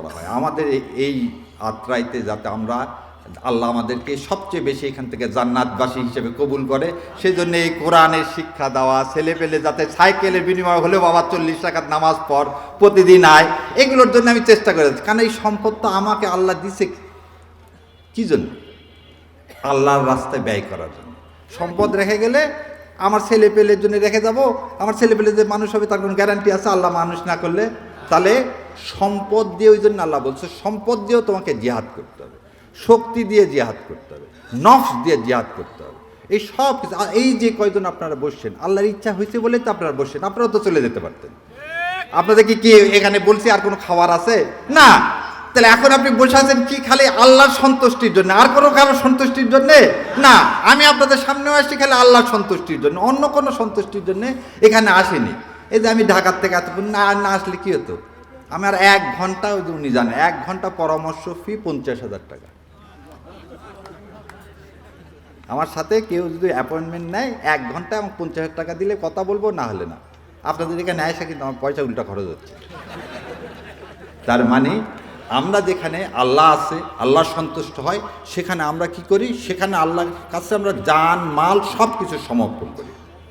করা হয়। আমাদের এই- আত্রাইতে যাতে আমরা আল্লাহ আমাদেরকে সবচেয়ে বেশি এখান থেকে জান্নাতবাসী হিসেবে কবুল করে সেই জন্য এই কোরআনের শিক্ষা দেওয়া ছেলে পেলে যাতে সাইকেলের বিনিময় হলেও বাবা চল্লিশ টাকার নামাজ পড়, প্রতিদিন আয়, এগুলোর জন্য আমি চেষ্টা করে কারণ এই সম্পদ তো আমাকে আল্লাহ দিছে কি জন্য? আল্লাহর রাস্তায় ব্যয় করার জন্য। সম্পদ রেখে গেলে আমার ছেলে পেলের জন্য রেখে যাব, আমার ছেলে পেলে যে মানুষ হবে তার কোনো গ্যারান্টি আছে? আল্লাহ মানুষ না করলে তাহলে সম্পদ দিয়ে ওই জন্য আল্লাহ বলছে, সম্পদ দিয়েও তোমাকে জিহাদ করতে হবে, শক্তি দিয়ে জিহাদ করতে হবে, নফস দিয়ে জিহাদ করতে হবে। এই সব এই যে কয়জন আপনারা বসছেন, আল্লাহর ইচ্ছা হয়েছে বলেই তো আপনারা বসছেন আপনারা তো চলে যেতে পারতেন। আপনাদের কি কি এখানে বলছি, আর কোনো খাবার আছে? না। তাহলে এখন আপনি বসে আছেন কি খালি আল্লাহর সন্তুষ্টির জন্য, আর কোনো কারও সন্তুষ্টির জন্য? না। আমি আপনাদের সামনেও আসছি খালি আল্লাহর সন্তুষ্টির জন্য, অন্য কোনো সন্তুষ্টির জন্য এখানে আসিনি। এই যে আমি ঢাকার থেকে এতক্ষণ না না আসলে কি হতো? আমার এক ঘণ্টা ওই উনি জানে, এক ঘণ্টা পরামর্শ ফি পঞ্চাশ হাজার টাকা। আমার সাথে কেউ যদি অ্যাপয়েন্টমেন্ট নেয়, এক ঘণ্টা এবং পঞ্চাশ হাজার টাকা দিলে কথা বলব, না হলে না। আপনাদের এখানে আসা কিন্তু আমার পয়সা উল্টা খরচ হচ্ছে। তার মানে আমরা যেখানে আল্লাহ আছে, আল্লাহ সন্তুষ্ট হয়, সেখানে আমরা কি করি? সেখানে আল্লাহর কাছে আমরা জান, মাল সব কিছু সমর্পণ করি।